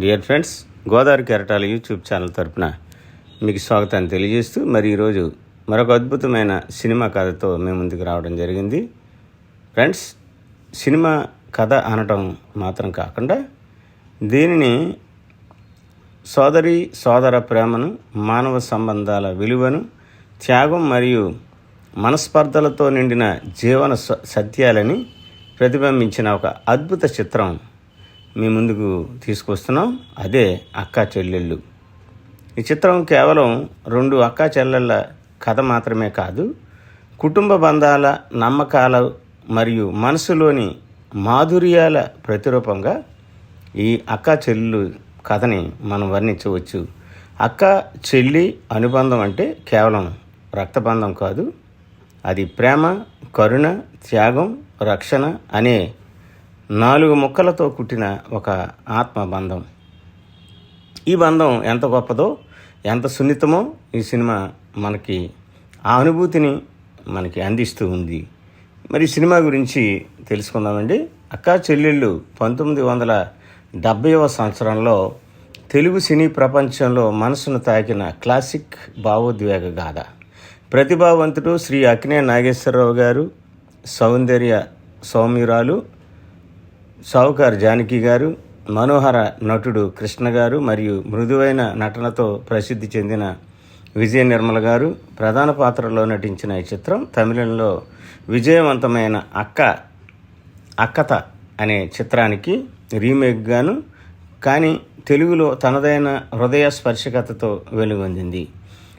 Dear friends Godavari కెరటాల YouTube channel తరపున మీకు స్వాగతాన్ని తెలియజేస్తూ మరి ఈరోజు మరొక అద్భుతమైన సినిమా కథతో మేము ముందుకు రావడం జరిగింది. ఫ్రెండ్స్ సినిమా కథ అనటం మాత్రం కాకుండా దీనిని సోదరి సోదర ప్రేమను మానవ సంబంధాల విలువను త్యాగం మరియు మనస్పర్ధలతో నిండిన జీవన సత్యాలని ప్రతిబింబించిన ఒక అద్భుత చిత్రం మీ ముందుకు తీసుకొస్తున్నాం. అదే అక్కా చెల్లెళ్ళు. ఈ చిత్రం కేవలం రెండు అక్కా చెల్లెళ్ళ కథ మాత్రమే కాదు కుటుంబ బంధాల నమ్మకాల మరియు మనసులోని మాధుర్యాల ప్రతిరూపంగా ఈ అక్క చెల్లెలు కథని మనం వర్ణించవచ్చు. అక్క చెల్లి అనుబంధం అంటే కేవలం రక్తబంధం కాదు అది ప్రేమ కరుణ త్యాగం రక్షణ అనే నాలుగు ముక్కలతో కుట్టిన ఒక ఆత్మ బంధం ఈ బంధం ఎంత గొప్పదో ఎంత సున్నితమో ఈ సినిమా మనకి ఆ అనుభూతిని మనకి అందిస్తూ ఉంది. మరి సినిమా గురించి తెలుసుకుందామండి. అక్కా చెల్లెళ్ళు పంతొమ్మిది వందల డెబ్భైవ సంవత్సరంలో తెలుగు సినీ ప్రపంచంలో మనసును తాకిన క్లాసిక్ భావోద్వేగ గాథ. ప్రతిభావంతుడు శ్రీ అక్నే నాగేశ్వరరావు గారు సౌందర్య సౌమ్యురాలు సావుకారు జానకి గారు మనోహర నటుడు కృష్ణ గారు మరియు మృదువైన నటనతో ప్రసిద్ధి చెందిన విజయ నిర్మల గారు ప్రధాన పాత్రలో నటించిన ఈ చిత్రం తమిళంలో విజయవంతమైన అక్క అక్కత అనే చిత్రానికి రీమేక్ గాను కానీ తెలుగులో తనదైన హృదయ స్పర్శకతతో వెలుగొందింది.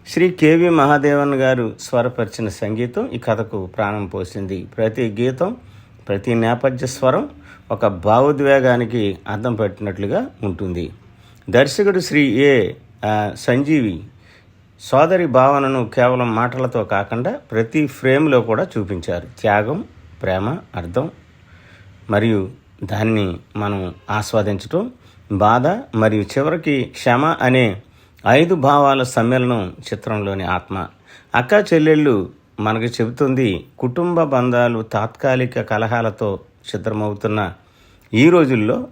శ్రీ కేవి మహాదేవన్ గారు స్వరపరిచిన సంగీతం ఈ కథకు ప్రాణం పోసింది. ప్రతి గీతం ప్రతి నేపథ్య స్వరం ఒక భావోద్వేగానికి అర్థం పెట్టినట్లుగా ఉంటుంది. దర్శకుడు శ్రీ ఏ సంజీవి సోదరి భావనను కేవలం మాటలతో కాకుండా ప్రతి ఫ్రేమ్లో కూడా చూపించారు. త్యాగం ప్రేమ అర్థం మరియు దాన్ని మనం ఆస్వాదించటం బాధ మరియు చివరికి క్షమ అనే ఐదు భావాల సమ్మేళనం చిత్రంలోని ఆత్మ. అక్క చెల్లెళ్ళు మనకు చెబుతుంది కుటుంబ బంధాలు తాత్కాలిక కలహాలతో చిత్రమవుతున్న ఈ రోజుల్లో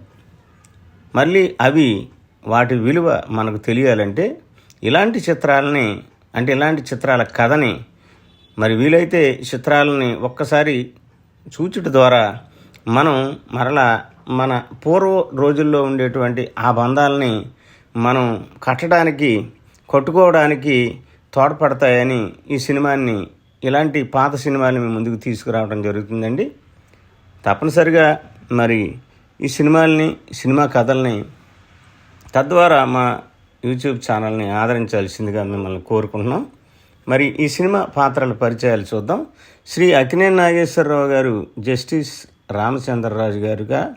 మళ్ళీ అవి వాటి విలువ మనకు తెలియాలంటే ఇలాంటి చిత్రాలని అంటే ఇలాంటి చిత్రాల కథని మరి వీలైతే చిత్రాలని ఒక్కసారి చూచుట ద్వారా మనం మరలా మన పూర్వ రోజుల్లో ఉండేటువంటి ఆ బంధాలని మనం కట్టడానికి కట్టుకోవడానికి తోడ్పడతాయని ఈ సినిమాని ఇలాంటి పాత సినిమాని ముందుకు తీసుకురావడం జరుగుతుందండి. తప్పనిసరిగా మరి ఈ సినిమాల్ని సినిమా కథల్ని తద్వారా మా యూట్యూబ్ ఛానల్ని ఆదరించాల్సిందిగా మిమ్మల్ని కోరుకుంటున్నాం. మరి ఈ సినిమా పాత్రల పరిచయాలు చూద్దాం. శ్రీ అకినే నాగేశ్వరరావు గారు జస్టిస్ రామచంద్రరాజు గారుగా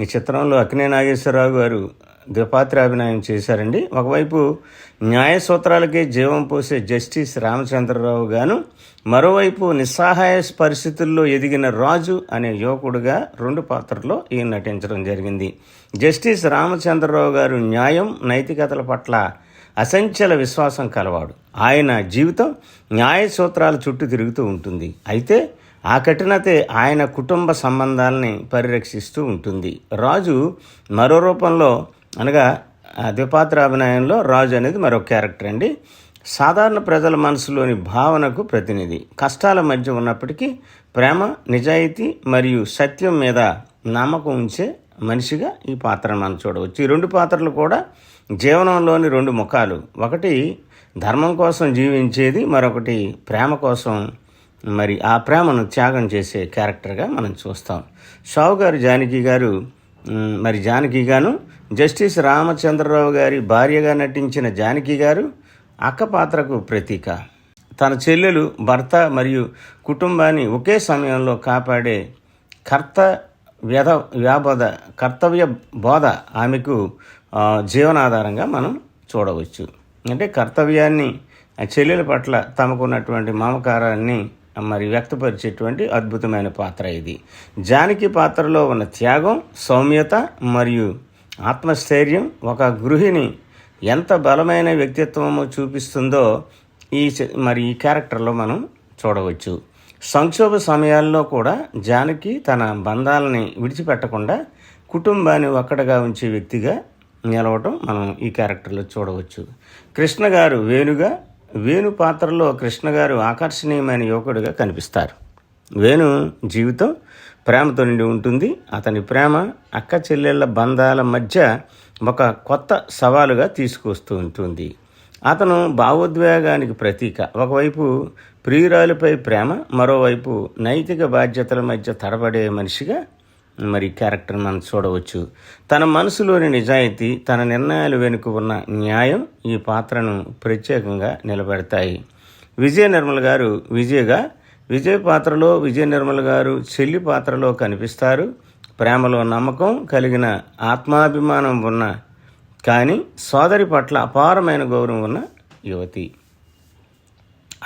ఈ చిత్రంలో అక్కినే నాగేశ్వరరావు గారు ద్విపాత్రాభినయం చేశారండి. ఒకవైపు న్యాయ సూత్రాలకే జీవం పోసే జస్టిస్ రామచంద్రరావు గాను మరోవైపు నిస్సహాయ పరిస్థితుల్లో ఎదిగిన రాజు అనే యువకుడుగా రెండు పాత్రల్లో ఈయన నటించడం జరిగింది. జస్టిస్ రామచంద్రరావు గారు న్యాయం నైతికతల పట్ల అసంచల విశ్వాసం కలవాడు. ఆయన జీవితం న్యాయ సూత్రాల చుట్టూ తిరుగుతూ ఉంటుంది. అయితే ఆ కఠినతే ఆయన కుటుంబ సంబంధాలని పరిరక్షిస్తూ ఉంటుంది. రాజు మరో రూపంలో అనగా ద్విపాత్ర ద్విపాత్రాభినయంలో రాజు అనేది మరో క్యారెక్టర్ అండి. సాధారణ ప్రజల మనసులోని భావనకు ప్రతినిధి. కష్టాల మధ్య ఉన్నప్పటికీ ప్రేమ నిజాయితీ మరియు సత్యం మీద నమ్మకం ఉంచే మనిషిగా ఈ పాత్రను మనం చూడవచ్చు. ఈ రెండు పాత్రలు కూడా జీవనంలోని రెండు ముఖాలు. ఒకటి ధర్మం కోసం జీవించేది మరొకటి ప్రేమ కోసం మరి ఆ ప్రేమను త్యాగం చేసే క్యారెక్టర్గా మనం చూస్తాం. షావు గారు జానకి గారు మరి జానకి గాను జస్టిస్ రామచంద్రరావు గారి భార్యగా నటించిన జానకి గారు అక్క పాత్రకు ప్రతీక. తన చెల్లెలు భర్త మరియు కుటుంబాన్ని ఒకే సమయంలో కాపాడే కర్త వ్యధ వ్యాబోధ కర్తవ్య బోధ ఆమెకు జీవనాధారంగా మనం చూడవచ్చు. అంటే కర్తవ్యాన్ని ఆ చెల్లెల పట్ల తమకున్నటువంటి మమకారాన్ని మరి వ్యక్తపరిచేటువంటి అద్భుతమైన పాత్ర ఇది. జానకి పాత్రలో ఉన్న త్యాగం సౌమ్యత మరియు ఆత్మస్థైర్యం ఒక గృహిణి ఎంత బలమైన వ్యక్తిత్వము చూపిస్తుందో ఈ మరి ఈ క్యారెక్టర్లో మనం చూడవచ్చు. సంక్షోభ సమయాల్లో కూడా జానకి తన బంధాలని విడిచిపెట్టకుండా కుటుంబాన్ని ఒక్కడగా ఉంచే వ్యక్తిగా నిలవటం మనం ఈ క్యారెక్టర్లో చూడవచ్చు. కృష్ణ గారు వేణుగా వేణు పాత్రలో కృష్ణ గారు ఆకర్షణీయమైన యువకుడిగా కనిపిస్తారు. వేణు జీవితం ప్రేమతో నిండి ఉంటుంది. అతని ప్రేమ అక్క చెల్లెళ్ళ బంధాల మధ్య ఒక కొత్త సవాలుగా తీసుకొస్తూ ఉంటుంది. అతను భావోద్వేగానికి ప్రతీక. ఒకవైపు ప్రియురాలిపై ప్రేమ మరోవైపు నైతిక బాధ్యతల మధ్య తడబడే మనిషిగా మరి క్యారెక్టర్ మనం చూడవచ్చు. తన మనసులోని నిజాయితీ తన నిర్ణయాలు వెనుక ఉన్న న్యాయం ఈ పాత్రను ప్రత్యేకంగా నిలబెడతాయి. విజయ నిర్మల్ గారు విజయగా విజయ్ పాత్రలో విజయ నిర్మల్ గారు చెల్లి పాత్రలో కనిపిస్తారు. ప్రేమలో నమ్మకం కలిగిన ఆత్మాభిమానం ఉన్న కానీ సోదరి పట్ల అపారమైన గౌరవం ఉన్న యువతి.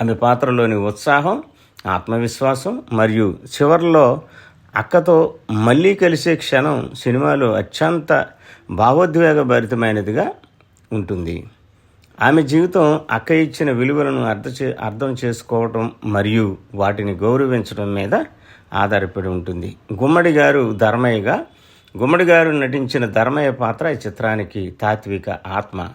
ఆమె పాత్రలోని ఉత్సాహం ఆత్మవిశ్వాసం మరియు చివరిలో అక్కతో మళ్ళీ కలిసే క్షణం సినిమాలో అత్యంత భావోద్వేగభరితమైనదిగా ఉంటుంది. ఆమె జీవితం అక్క ఇచ్చిన విలువలను అర్థ చే అర్థం చేసుకోవటం మరియు వాటిని గౌరవించడం మీద ఆధారపడి ఉంటుంది. గుమ్మడి గారు ధర్మయ్యగా గుమ్మడి గారు నటించిన ధర్మయ్య పాత్ర ఈ చిత్రానికి తాత్విక ఆత్మ.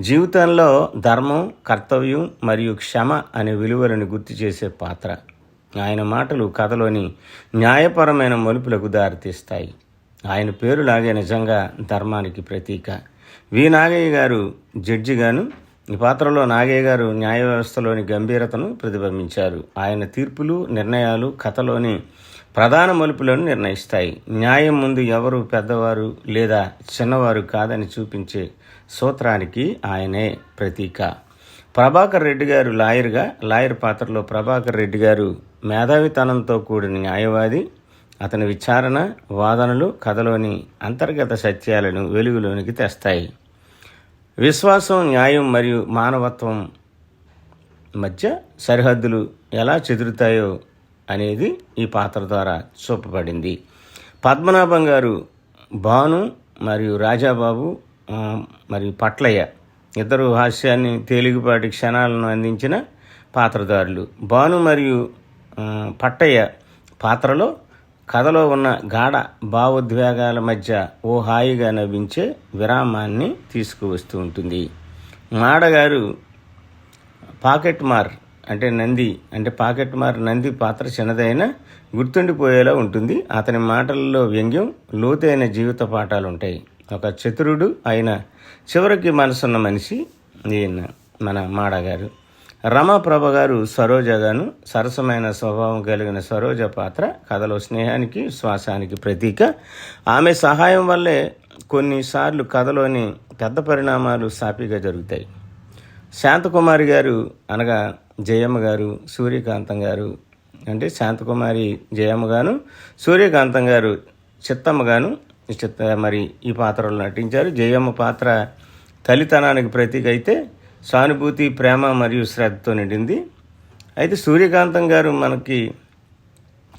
జీవితంలో ధర్మం కర్తవ్యం మరియు క్షమ అనే విలువలను గుర్తు చేసే పాత్ర. ఆయన మాటలు కథలోని న్యాయపరమైన మలుపులకు దారితీస్తాయి. ఆయన పేరులాగే నిజంగా ధర్మానికి ప్రతీక. వి. నాగయ్య గారు జడ్జిగాను ఈ పాత్రలో నాగయ్య గారు న్యాయ వ్యవస్థలోని గంభీరతను ప్రతిబింబించారు. ఆయన తీర్పులు నిర్ణయాలు కథలోని ప్రధాన మలుపులను నిర్ణయిస్తాయి. న్యాయం ముందు ఎవరు పెద్దవారు లేదా చిన్నవారు కాదని చూపించే సూత్రానికి ఆయనే ప్రతీక. ప్రభాకర్ రెడ్డి గారు లాయర్గా లాయర్ పాత్రలో ప్రభాకర్ రెడ్డి గారు మేధావితనంతో కూడిన న్యాయవాది అతని విచారణ వాదనలు కథలోని అంతర్గత సత్యాలను వెలుగులోనికి తెస్తాయి. విశ్వాసం న్యాయం మరియు మానవత్వం మధ్య సరిహద్దులు ఎలా చెదురుతాయో అనేది ఈ పాత్ర ద్వారా చూపబడింది. పద్మనాభం గారు భాను మరియు రాజాబాబు మరియు పట్లయ్య ఇద్దరు హాస్యాన్ని తేలికపాటి క్షణాలను అందించిన పాత్రధారులు. భాను మరియు పట్టయ్య పాత్రలో కథలో ఉన్న గాఢ భావోద్వేగాల మధ్య ఓ హాయిగా నవ్వించే విరామాన్ని తీసుకువస్తూ ఉంటుంది. మాడగారు పాకెట్ మార్ అంటే నంది అంటే పాకెట్ మార్ నంది పాత్ర చిన్నదైనా గుర్తుండిపోయేలా ఉంటుంది. అతని మాటలలో వ్యంగ్యం లోతైన జీవిత పాఠాలు ఉంటాయి. ఒక చతురుడు అయిన చివరికి మనసున్న మనిషి ఈయన మన మాడగారు. రమాప్రభ గారు సరోజగాను సరసమైన స్వభావం కలిగిన సరోజ పాత్ర కథలో స్నేహానికి శ్వాసానికి ప్రతీక. ఆమె సహాయం వల్లే కొన్నిసార్లు కథలోని పెద్ద పరిణామాలు సాపిగా జరుగుతాయి. శాంతకుమారి గారు అనగా జయమ్మ గారు సూర్యకాంతం గారు అంటే శాంతకుమారి జయమ్మ గాను సూర్యకాంతం గారు చిత్తమ్మ గాను చిత్త మరి ఈ పాత్రలో నటించారు. జయమ్మ పాత్ర తల్లితనానికి ప్రతీక అయితే సానుభూతి ప్రేమ మరియు శ్రద్ధతో నిండింది. అయితే సూర్యకాంతం గారు మనకి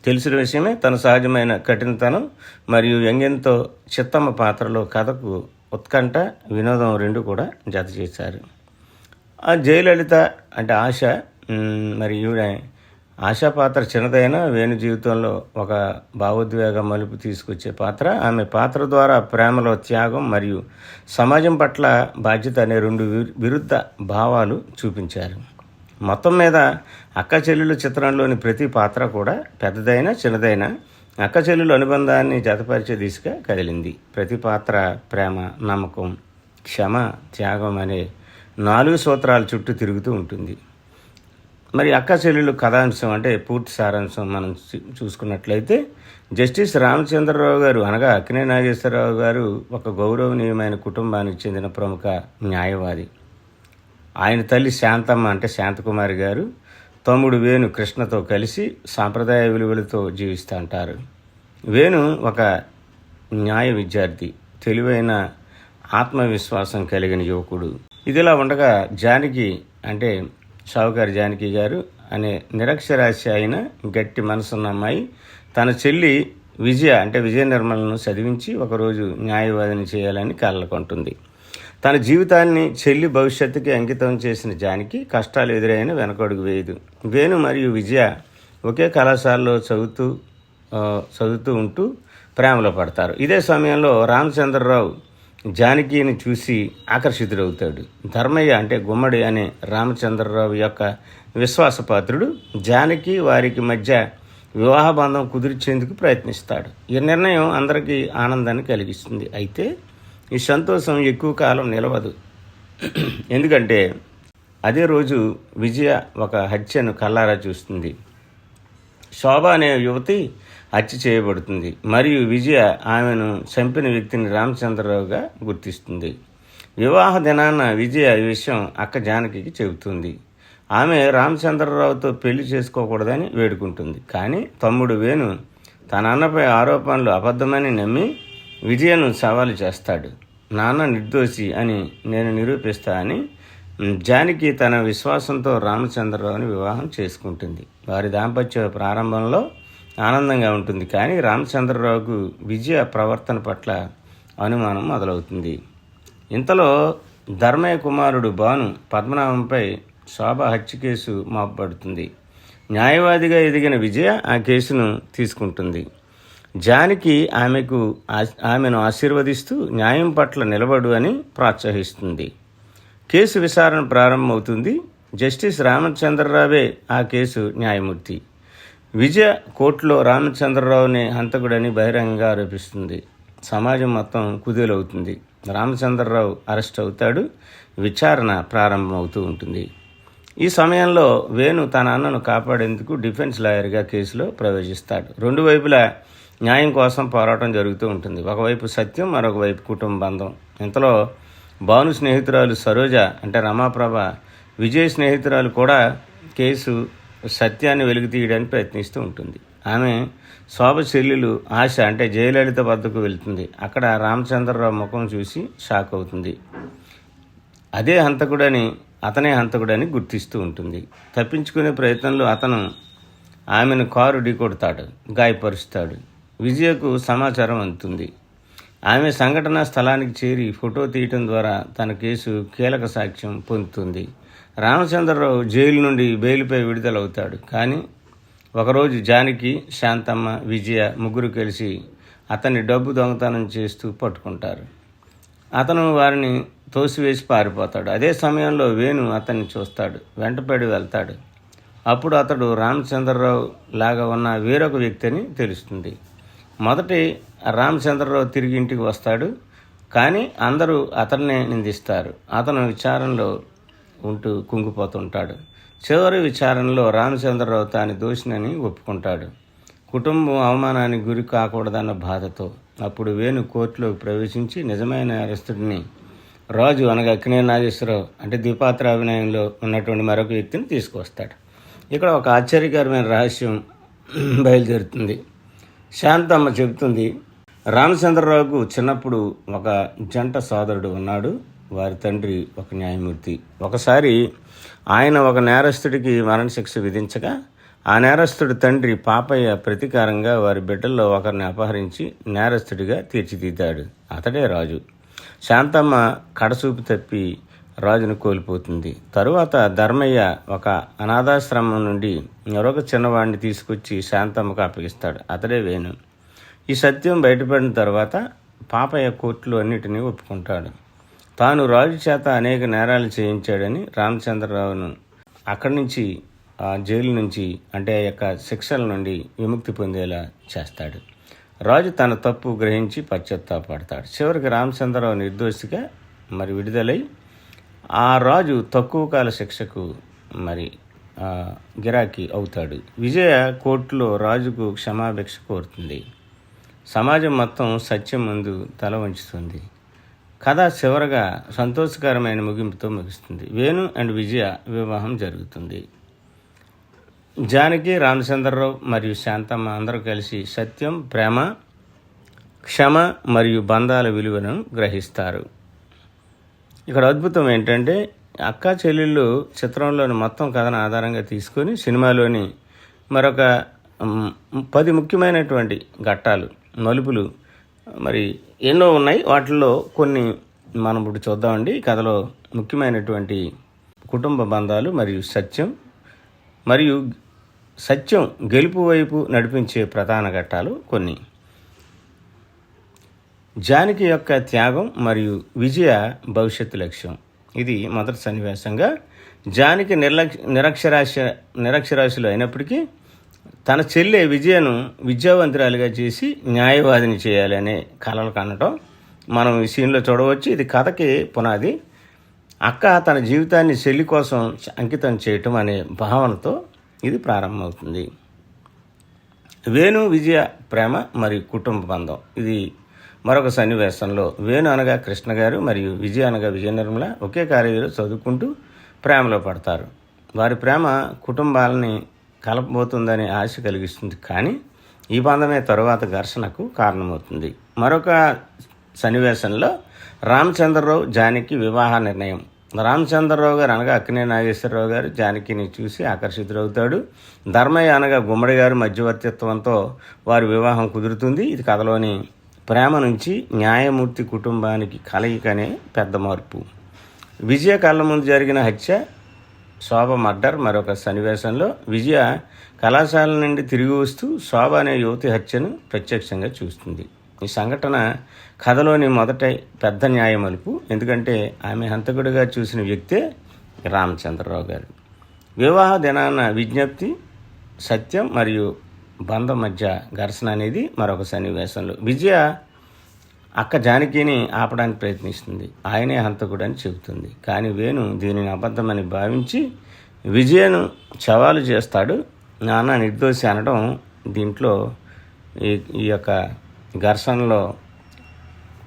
తెలిసిన విషయమే తన సహజమైన కఠినతనం మరియు వ్యంగ్యంతో చిత్తమ్మ పాత్రలో కథకు ఉత్కంఠ వినోదం రెండు కూడా జత చేశారు ఆ జయలలిత అంటే ఆశ మరి ఈవిడ ఆశా పాత్ర చిన్నదైన వేణు జీవితంలో ఒక భావోద్వేగ మలుపు తీసుకొచ్చే పాత్ర. ఆమె పాత్ర ద్వారా ప్రేమలో త్యాగం మరియు సమాజం పట్ల బాధ్యత అనే రెండు విరుద్ధ భావాలు చూపించారు. మొత్తం మీద అక్క చెల్లెలు చిత్రంలోని ప్రతి పాత్ర కూడా పెద్దదైన చిన్నదైన అక్క చెల్లెలు అనుబంధాన్ని జతపరిచే దిశగా కదిలింది. ప్రతి పాత్ర ప్రేమ నమ్మకం క్షమ త్యాగం అనే నాలుగు సూత్రాల చుట్టూ తిరుగుతూ ఉంటుంది. మరి అక్క చెల్లెళ్ళు కథాంశం అంటే పూర్తి సారాంశం మనం చూ- చూసుకున్నట్లయితే జస్టిస్ రామచంద్రరావు గారు అనగా అక్కినే నాగేశ్వరరావు గారు ఒక గౌరవనీయమైన కుటుంబానికి చెందిన ప్రముఖ న్యాయవాది. ఆయన తల్లి శాంతమ్మ అంటే శాంతకుమారి గారు తమ్ముడు వేణు కృష్ణతో కలిసి సాంప్రదాయ విలువలతో జీవిస్తూ ఉంటారు వేణు ఒక న్యాయ విద్యార్థి తెలివైన ఆత్మవిశ్వాసం కలిగిన యువకుడు. ఇదిలా ఉండగా జానకి అంటే షావుకారి జానకి గారు అనే నిరక్షరాస్య అయిన గట్టి మనసున్న అమ్మాయి. తన చెల్లి విజయ అంటే విజయ నిర్మలను చదివించి ఒకరోజు న్యాయవాదిని చేయాలని కలలుకుంటుంది తన జీవితాన్ని చెల్లి భవిష్యత్తుకి అంకితం చేసిన జానికి కష్టాలు ఎదురైన వెనకడుగు వేయదు. వేణు మరియు విజయ ఒకే కళాశాలలో చదువుతూ చదువుతూ ఉంటూ ప్రేమలో పడతారు. ఇదే సమయంలో రామచంద్రరావు జానకిని చూసి ఆకర్షితుడవుతాడు. ధర్మయ్య అంటే గుమ్మడి అనే రామచంద్రరావు యొక్క విశ్వాసపాత్రుడు. జానకి వారికి మధ్య వివాహ బంధం కుదిర్చేందుకు ప్రయత్నిస్తాడు. ఈ నిర్ణయం అందరికీ ఆనందాన్ని కలిగిస్తుంది. అయితే ఈ సంతోషం ఎక్కువ కాలం నిలవదు. ఎందుకంటే అదే రోజు విజయ ఒక హత్యను కల్లారా చూస్తుంది. శోభ అనే యువతి హత్య చేయబడుతుంది. మరియు విజయ ఆమెను చంపిన వ్యక్తిని రామచంద్రరావుగా గుర్తిస్తుంది. వివాహ దినాన విజయ ఈ విషయం అక్క జానకికి చెబుతుంది. ఆమె రామచంద్రరావుతో పెళ్ళి చేసుకోకూడదని వేడుకుంటుంది. కానీ తమ్ముడు వేణు తన అన్నపై ఆరోపణలు అబద్ధమని నమ్మి విజయను సవాలు చేస్తాడు. నాన్న నిర్దోషి అని నేను నిరూపిస్తా అని జానకి తన విశ్వాసంతో రామచంద్రరావుని వివాహం చేసుకుంటుంది. వారి దాంపత్య ప్రారంభంలో ఆనందంగా ఉంటుంది. కానీ రామచంద్రరావుకు విజయ ప్రవర్తన పట్ల అనుమానం మొదలవుతుంది. ఇంతలో ధర్మయ్య కుమారుడు భాను పద్మనాభంపై శోభ హత్య కేసు మోపబడుతుంది. న్యాయవాదిగా ఎదిగిన విజయ ఆ కేసును తీసుకుంటుంది. జానికి ఆమెకు ఆమెను ఆశీర్వదిస్తూ న్యాయం పట్ల నిలబడు అని ప్రోత్సహిస్తుంది. కేసు విచారణ ప్రారంభమవుతుంది. జస్టిస్ రామచంద్రరావే ఆ కేసు న్యాయమూర్తి. విజయ కోర్టులో రామచంద్రరావుని హంతకుడని బహిరంగంగా ఆరోపిస్తుంది. సమాజం మొత్తం కుదేలవుతుంది. రామచంద్రరావు అరెస్ట్ అవుతాడు. విచారణ ప్రారంభమవుతూ ఉంటుంది. ఈ సమయంలో వేణు తన అన్నను కాపాడేందుకు డిఫెన్స్ లాయర్గా కేసులో ప్రవేశిస్తాడు. రెండు వైపులా న్యాయం కోసం పోరాటం జరుగుతూ ఉంటుంది. ఒకవైపు సత్యం మరొక వైపు కుటుంబ బంధం. ఇంతలో భాను స్నేహితురాలు సరోజ అంటే రమాప్రభ విజయ్ స్నేహితురాలు కూడా కేసు సత్యాన్ని వెలుగు తీయడానికి ప్రయత్నిస్తూ ఉంటుంది. ఆమె శోభ చెల్లెలు ఆశ అంటే జయలలిత వద్దకు వెళ్తుంది. అక్కడ రామచంద్రరావు ముఖం చూసి షాక్ అవుతుంది. అదే హంతకుడని అతనే హంతకుడని గుర్తిస్తూ ఉంటుంది. తప్పించుకునే ప్రయత్నంలో అతను ఆమెను కారు ఢీకొడతాడు గాయపరుస్తాడు. విజయకు సమాచారం అందుతుంది. ఆమె సంఘటన స్థలానికి చేరి ఫోటో తీయటం ద్వారా తన కేసు కీలక సాక్ష్యం పొందుతుంది. రామచంద్రరావు జైలు నుండి బెయిల్పై విడుదలవుతాడు. కానీ ఒకరోజు జానకి శాంతమ్మ విజయ ముగ్గురు కలిసి అతన్ని డబ్బు దొంగతనం చేస్తూ పట్టుకుంటారు. అతను వారిని తోసివేసి పారిపోతాడు. అదే సమయంలో వేణు అతన్ని చూస్తాడు. వెంటపడి వెళ్తాడు. అప్పుడు అతడు రామచంద్రరావు లాగా ఉన్న వేరొక వ్యక్తి అని తెలుస్తుంది. మొదటి రామచంద్రరావు తిరిగి ఇంటికి వస్తాడు. కానీ అందరూ అతన్నే నిందిస్తారు. అతను విచారంలో ఉంటూ కుంగిపోతుంటాడు. చివరి విచారణలో రామచంద్రరావు తాను దోషినని ఒప్పుకుంటాడు. కుటుంబం అవమానానికి గురి కాకూడదన్న బాధతో అప్పుడు వేణు కోర్టులోకి ప్రవేశించి నిజమైన అరెస్టుడిని రాజు అనగా అక్కినే నాగేశ్వరరావు అంటే ద్విపాత్ర అభినయంలో ఉన్నటువంటి మరొక వ్యక్తిని తీసుకొస్తాడు ఇక్కడ ఒక ఆశ్చర్యకరమైన రహస్యం బయలుదేరుతుంది. శాంతమ్మ చెబుతుంది రామచంద్రరావుకు చిన్నప్పుడు ఒక జంట సోదరుడు ఉన్నాడు. వారి తండ్రి ఒక న్యాయమూర్తి. ఒకసారి ఆయన ఒక నేరస్తుడికి మరణశిక్ష విధించగా ఆ నేరస్తుడి తండ్రి పాపయ్య ప్రతీకారంగా వారి బిడ్డల్లో ఒకరిని అపహరించి నేరస్తుడిగా తీర్చిదిద్దాడు. అతడే రాజు. శాంతమ్మ కడసూపు తప్పి రాజును కోల్పోతుంది. తరువాత ధర్మయ్య ఒక అనాథాశ్రమం నుండి మరొక చిన్నవాడిని తీసుకొచ్చి శాంతమ్మకు అప్పగిస్తాడు. అతడే వేణు. ఈ సత్యం బయటపడిన తర్వాత పాపయ్య కోర్టులో అన్నిటినీ ఒప్పుకుంటాడు. తాను రాజు చేత అనేక నేరాలు చేయించాడని రామచంద్రరావును అక్కడి నుంచి ఆ జైలు నుంచి అంటే ఆ యొక్క శిక్షల నుండి విముక్తి పొందేలా చేస్తాడు. రాజు తన తప్పు గ్రహించి పశ్చాత్తాపడతాడు చివరికి రామచంద్రరావు నిర్దోషిగా మరి విడుదలై ఆ రాజు తక్కువ కాల శిక్షకు మరి గిరాకీ అవుతాడు. విజయ కోర్టులో రాజుకు క్షమాభిక్ష కోరుతుంది. సమాజం మొత్తం సత్యం ముందు తల వంచుతుంది. కథ చివరగా సంతోషకరమైన ముగింపుతో ముగుస్తుంది. వేణు అండ్ విజయ వివాహం జరుగుతుంది. జానకి రామచంద్రరావు మరియు శాంతమ్మ అందరూ కలిసి సత్యం ప్రేమ క్షమ మరియు బంధాల విలువను గ్రహిస్తారు. ఇక్కడ అద్భుతం ఏంటంటే అక్క చెల్లెళ్ళు చిత్రంలోని మొత్తం కథను ఆధారంగా తీసుకొని సినిమాలోని మరొక పది ముఖ్యమైనటువంటి ఘట్టాలు మలుపులు మరి ఎన్నో ఉన్నాయి. వాటిల్లో కొన్ని మనం ఇప్పుడు చూద్దామండి. ఈ కథలో ముఖ్యమైనటువంటి కుటుంబ బంధాలు మరియు సత్యం మరియు సత్యం గెలుపు వైపు నడిపించే ప్రధాన ఘట్టాలు కొన్ని. జానకి యొక్క త్యాగం మరియు విజయ భవిష్యత్తు లక్ష్యం. ఇది మొదటి సన్నివేశంగా జానకి నిర్లక్ష నిరక్షరాస్య నిరక్షరాస్యులు అయినప్పటికీ తన చెల్లె విజయను విద్యావంతురాలిగా చేసి న్యాయవాదిని చేయాలనే కలలు కనటం మనం ఈ సీన్లో చూడవచ్చు. ఇది కథకి పునాది. అక్క తన జీవితాన్ని చెల్లి కోసం అంకితం చేయటం అనే భావనతో ఇది ప్రారంభమవుతుంది. వేణు విజయ ప్రేమ మరియు కుటుంబ బంధం. ఇది మరొక సన్నివేశంలో వేణు అనగా కృష్ణ గారు మరియు విజయ అనగా విజయ నిర్మల ఒకే కాలేజీలో చదువుకుంటూ ప్రేమలో పడతారు. వారి ప్రేమ కుటుంబాలని కలపబోతుందనే ఆశ కలిగిస్తుంది. కానీ ఈ బంధమే తరువాత ఘర్షణకు కారణమవుతుంది. మరొక సన్నివేశంలో రామచంద్రరావు జానకి వివాహ నిర్ణయం. రామచంద్రరావు గారు అనగా అక్కినే నాగేశ్వరరావు గారు జానకిని చూసి ఆకర్షితులవుతాడు ధర్మయ్య అనగా గుమ్మడి గారు మధ్యవర్తిత్వంతో వారి వివాహం కుదురుతుంది. ఇది కథలోని ప్రేమ నుంచి న్యాయమూర్తి కుటుంబానికి కలయికనే పెద్ద మార్పు. విజయ కళ్ళ ముందు జరిగిన హత్య శోభ మర్డర్ మరొక సన్నివేశంలో విజయ కళాశాల నుండి తిరిగి వస్తూ శోభ అనే యువతి హత్యను ప్రత్యక్షంగా చూస్తుంది. ఈ సంఘటన కథలోని మొదట పెద్ద న్యాయమలుపు ఎందుకంటే ఆమె హంతకుడిగా చూసిన వ్యక్తే రామచంద్రరావు గారు. వివాహ దినాన విజ్ఞప్తి సత్యం మరియు బంధం మధ్య ఘర్షణ అనేది మరొక సన్నివేశంలో. విజయ అక్క జానకిని ఆపడానికి ప్రయత్నిస్తుంది. ఆయనే హంతకుడు అని చెబుతుంది. కానీ వేణు దీనిని అబద్ధమని భావించి విజయను సవాలు చేస్తాడు. నాన్న నిర్దోషి అనడం దీంట్లో ఈ ఈ యొక్క ఘర్షణలో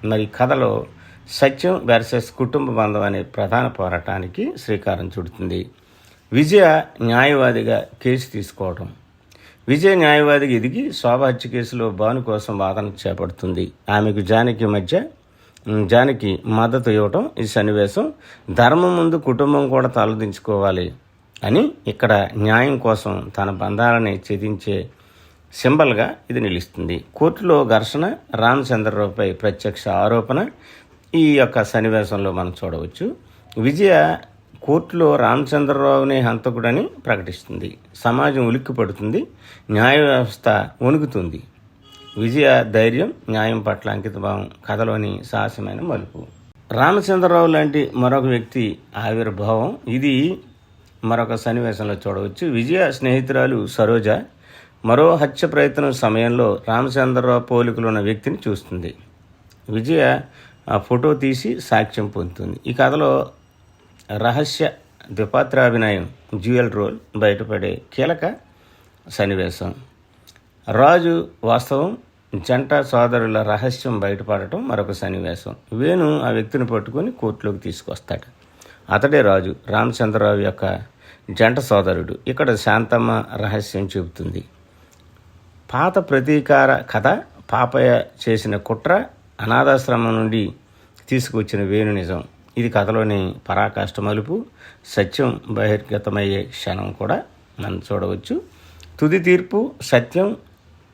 మరి కథలో సత్యం వెర్సెస్ కుటుంబ బంధం అనే ప్రధాన పోరాటానికి శ్రీకారం చుడుతుంది. విజయ న్యాయవాదిగా కేసు తీసుకోవడం విజయ న్యాయవాదికి ఎదిగి శోభ హత్య కేసులో భాను కోసం వాదన చేపడుతుంది. ఆమెకు జానకి మధ్య జానకి మద్దతు ఇవ్వటం ఈ సన్నివేశం. ధర్మం ముందు కుటుంబం కూడా తలదించుకోవాలి అని ఇక్కడ న్యాయం కోసం తన బంధాలని ఛేదించే సింబల్గా ఇది నిలుస్తుంది. కోర్టులో ఘర్షణ రామచంద్రరావుపై ప్రత్యక్ష ఆరోపణ ఈ యొక్క సన్నివేశంలో మనం చూడవచ్చు. విజయ కోర్టులో రామచంద్రరావునే హంతకుడని ప్రకటిస్తుంది. సమాజం ఉలిక్కి పడుతుంది న్యాయ వ్యవస్థ వణుకుతుంది. విజయ ధైర్యం న్యాయం పట్ల అంకితభావం కథలోని సాహసమైన మలుపు. రామచంద్రరావు లాంటి మరొక వ్యక్తి ఆవిర్భావం. ఇది మరొక సన్నివేశంలో చూడవచ్చు. విజయ స్నేహితురాలు సరోజ మరో హత్య ప్రయత్నం సమయంలో రామచంద్రరావు పోలికలు ఉన్న వ్యక్తిని చూస్తుంది. విజయ ఆ ఫోటో తీసి సాక్ష్యం పొందుతుంది. ఈ కథలో రహస్య ద్విపాత్రాభినయం జ్యువెల్ రోల్ బయటపడే కీలక సన్నివేశం. రాజు వాస్తవం జంట సోదరుల రహస్యం బయటపడటం మరొక సన్నివేశం. వేణు ఆ వ్యక్తిని పట్టుకొని కోర్టులోకి తీసుకొస్తాడు. అతడే రాజు రామచంద్రరావు యొక్క జంట సోదరుడు. ఇక్కడ శాంతమ్మ రహస్యం చెబుతుంది. పాత ప్రతీకార కథ పాపయ్య చేసిన కుట్ర అనాథాశ్రమం నుండి తీసుకొచ్చిన వేణు నిజం. ఇది కథలోని పరాకాష్ట మలుపు. సత్యం బహిర్గతమయ్యే క్షణం కూడా మనం చూడవచ్చు. తుది తీర్పు సత్యం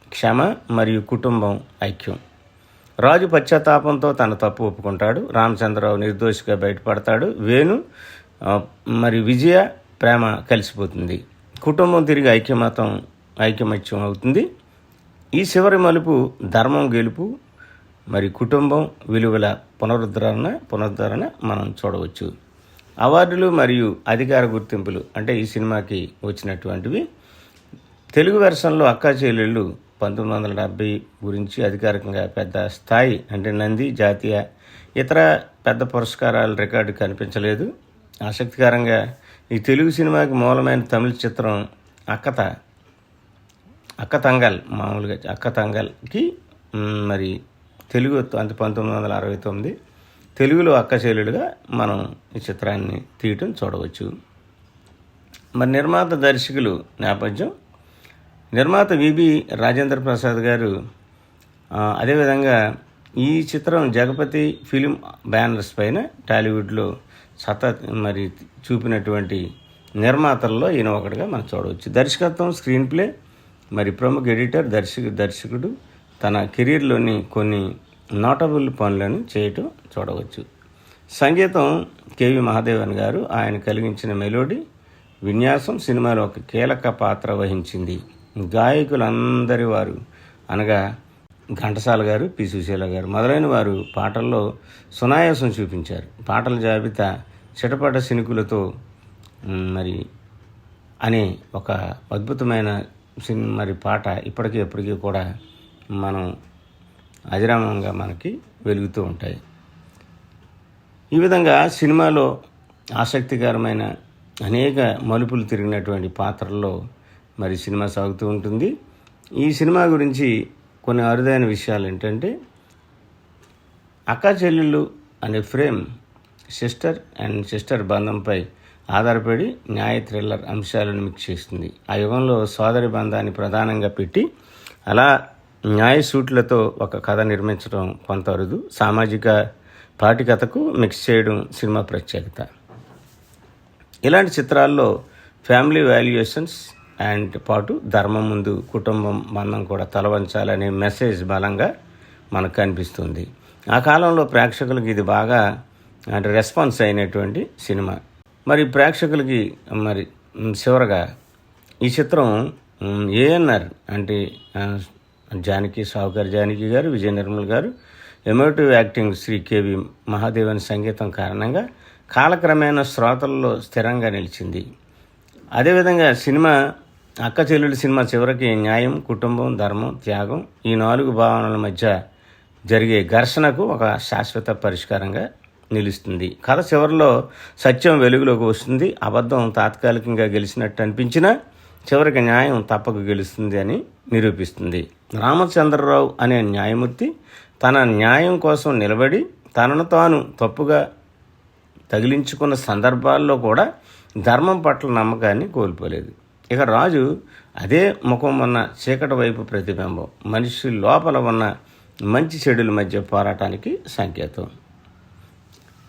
క్షమ మరియు కుటుంబం ఐక్యం. రాజు పశ్చాత్తాపంతో తన తప్పు ఒప్పుకుంటాడు. రామచంద్రరావు నిర్దోషిగా బయటపడతాడు. వేణు మరి విజయ ప్రేమ కలిసిపోతుంది. కుటుంబం తిరిగి ఐక్యమతం ఐక్యమత్యం అవుతుంది. ఈ చివరి మలుపు ధర్మం గెలుపు మరి కుటుంబం విలువల పునరుద్ధరణ పునరుద్ధరణ మనం చూడవచ్చు. అవార్డులు మరియు అధికార గుర్తింపులు అంటే ఈ సినిమాకి వచ్చినటువంటివి. తెలుగు వెర్షన్లో అక్కా చెల్లెళ్ళు పంతొమ్మిది వందల డెబ్బై గురించి అధికారికంగా పెద్ద స్థాయి అంటే నంది జాతీయ ఇతర పెద్ద పురస్కారాల రికార్డు కనిపించలేదు. ఆసక్తికరంగా ఈ తెలుగు సినిమాకి మూలమైన తమిళ చిత్రం అక్కత అక్క తంగల్ మామూలుగా అక్క తంగల్కి మరి తెలుగు అంటే పంతొమ్మిది వందల అరవై తొమ్మిది తెలుగులో అక్క మనం ఈ చిత్రాన్ని తీయటం చూడవచ్చు. మరి నిర్మాత దర్శకులు నేపథ్యం. నిర్మాత విబి రాజేంద్ర ప్రసాద్ గారు అదేవిధంగా ఈ చిత్రం జగపతి ఫిలిం బ్యానర్స్ పైన టాలీవుడ్లో సత మరి చూపినటువంటి నిర్మాతల్లో ఈయన ఒకటిగా మనం చూడవచ్చు. దర్శకత్వం స్క్రీన్ ప్లే మరి ప్రముఖ ఎడిటర్ దర్శక దర్శకుడు తన కెరీర్లోని కొన్ని నోటబుల్ పనులను చేయటం చూడవచ్చు. సంగీతం కేవి మహాదేవన్ గారు ఆయన కలిగించిన మెలోడీ విన్యాసం సినిమాలో ఒక కీలక పాత్ర వహించింది. గాయకులందరి వారు అనగా ఘంటసాల గారు పి. సుశీల గారు మొదలైన వారు పాటల్లో సునాయాసం చూపించారు. పాటల జాబితా చిటపట సినుకులతో మరి అనే ఒక అద్భుతమైన సిన్ మరి పాట ఇప్పటికీ ఎప్పటికీ కూడా మనం అజరామంగా మనకి వెలుగుతూ ఉంటాయి. ఈ విధంగా సినిమాలో ఆసక్తికరమైన అనేక మలుపులు తిరిగినటువంటి పాత్రల్లో మరి సినిమా సాగుతూ ఉంటుంది. ఈ సినిమా గురించి కొన్ని అరుదైన విషయాలు ఏంటంటే అక్క చెల్లెళ్ళు అనే ఫ్రేమ్ సిస్టర్ అండ్ సిస్టర్ బంధంపై ఆధారపడి న్యాయ థ్రిల్లర్ అంశాలను మిక్స్ చేస్తుంది. ఆ యుగంలో సోదరి బంధాన్ని ప్రధానంగా పెట్టి అలా న్యాయ సూట్లతో ఒక కథ నిర్మించడం కొంత అరుదు. సామాజిక పాటికథకు మిక్స్ చేయడం సినిమా ప్రత్యేకత. ఇలాంటి చిత్రాల్లో ఫ్యామిలీ వాల్యుయేషన్స్ అండ్ పాటు ధర్మం ముందు కుటుంబం బంధం కూడా తలవంచాలనే మెసేజ్ బలంగా మనకు కనిపిస్తుంది ఆ కాలంలో ప్రేక్షకులకి ఇది బాగా అంటే రెస్పాన్స్ అయినటువంటి సినిమా. మరి ప్రేక్షకులకి మరి చివరగా ఈ చిత్రం ఏఎన్ఆర్ అంటే జానకి సావుకర్ జానకి గారు విజయ నిర్మల్ గారు. Emotive acting Shri K V Mahadevan సంగీతం కారణంగా కాలక్రమేణా శ్రోతల్లో స్థిరంగా నిలిచింది. అదేవిధంగా సినిమా అక్క చెల్లెలు సినిమా చివరికి న్యాయం కుటుంబం ధర్మం త్యాగం ఈ నాలుగు భావనల మధ్య జరిగే ఘర్షణకు ఒక శాశ్వత పరిష్కారంగా నిలుస్తుంది. కథ చివరిలో సత్యం వెలుగులోకి వస్తుంది. అబద్ధం తాత్కాలికంగా గెలిచినట్టు అనిపించినా చివరికి న్యాయం తప్పక గెలుస్తుంది అని నిరూపిస్తుంది. రామచంద్రరావు అనే న్యాయమూర్తి తన న్యాయం కోసం నిలబడి తనను తాను తప్పుగా తగిలించుకున్న సందర్భాల్లో కూడా ధర్మం పట్ల నమ్మకాన్ని కోల్పోలేదు. ఇక రాజు అదే ముఖం ఉన్న చీకటి వైపు ప్రతిబింబం మనిషి లోపల ఉన్న మంచి చెడుల మధ్య పోరాటానికి సంకేతం.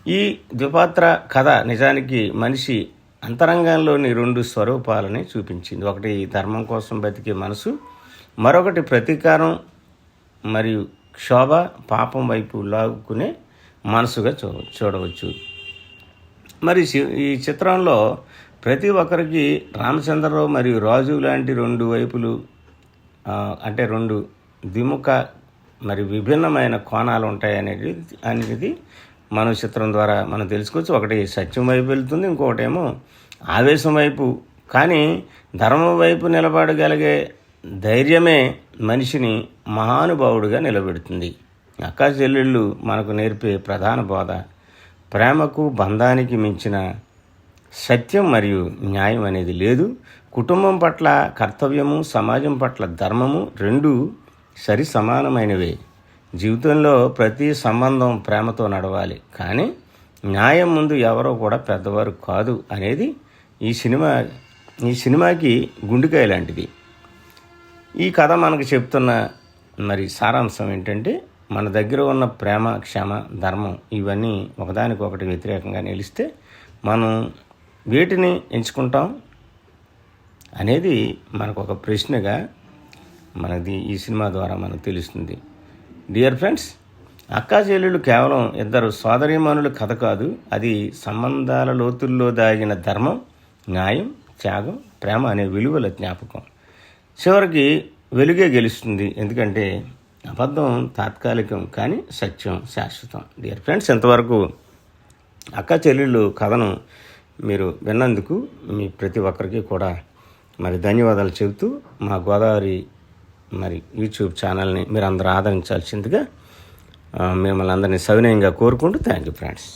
ఈ ద్విపాత్ర కథ నిజానికి మనిషి అంతరంగంలోని రెండు స్వరూపాలని చూపించింది. ఒకటి ధర్మం కోసం బతికే మనసు మరొకటి ప్రతీకారం మరియు క్షోభ పాపం వైపు లాగుకునే మనసుగా చూ చూడవచ్చు. మరి సి- ఈ చిత్రంలో ప్రతి ఒక్కరికి రామచంద్రరావు మరియు రాజు లాంటి రెండు వైపులు అంటే రెండు ద్విముఖ మరి విభిన్నమైన కోణాలు ఉంటాయి అనేది అనేది మనం చిత్రం ద్వారా మనం తెలుసుకోవచ్చు. ఒకటి సత్యం వైపు వెళ్తుంది ఇంకొకటేమో ఆవేశం వైపు. కానీ ధర్మం వైపు నిలబడగలిగే ధైర్యమే మనిషిని మహానుభావుడిగా నిలబెడుతుంది. అక్కా చెల్లెళ్ళు మనకు నేర్పే ప్రధాన బోధ ప్రేమకు బంధానికి మించిన సత్యం మరియు న్యాయం అనేది లేదు. కుటుంబం పట్ల కర్తవ్యము సమాజం పట్ల ధర్మము రెండు సరి సమానమైనవే. జీవితంలో ప్రతి సంబంధం ప్రేమతో నడవాలి. కానీ న్యాయం ముందు ఎవరో కూడా పెద్దవారు కాదు అనేది ఈ సినిమా ఈ సినిమాకి గుండెకాయ లాంటిది. ఈ కథ మనకు చెప్తున్న మరి సారాంశం ఏంటంటే మన దగ్గర ఉన్న ప్రేమ క్షమ ధర్మం ఇవన్నీ ఒకదానికొకటి వ్యతిరేకంగా నిలిస్తే మనం వీటిని ఎంచుకుంటాం అనేది మనకు ఒక ప్రశ్నగా మనది ఈ సినిమా ద్వారా మనకు తెలుస్తుంది. డియర్ ఫ్రెండ్స్ అక్కా చెల్లెళ్ళు కేవలం ఇద్దరు సోదరీమణుల కథ కాదు అది సంబంధాల లోతుల్లో దాగిన ధర్మం న్యాయం త్యాగం ప్రేమ అనే విలువల జ్ఞాపకం. చివరికి వెలుగే గెలుస్తుంది. ఎందుకంటే అబద్ధం తాత్కాలికం కానీ సత్యం శాశ్వతం. డియర్ ఫ్రెండ్స్ ఇంతవరకు అక్క చెల్లెళ్ళు కథను మీరు విన్నందుకు మీ ప్రతి ఒక్కరికి కూడా మరి ధన్యవాదాలు చెబుతూ మా గోదావరి మరి యూట్యూబ్ ఛానల్ని మీరు అందరూ ఆదరించాల్సిందిగా మిమ్మల్ని అందరినీ సవినయంగా కోరుకుంటూ థ్యాంక్ యూ ఫ్రెండ్స్.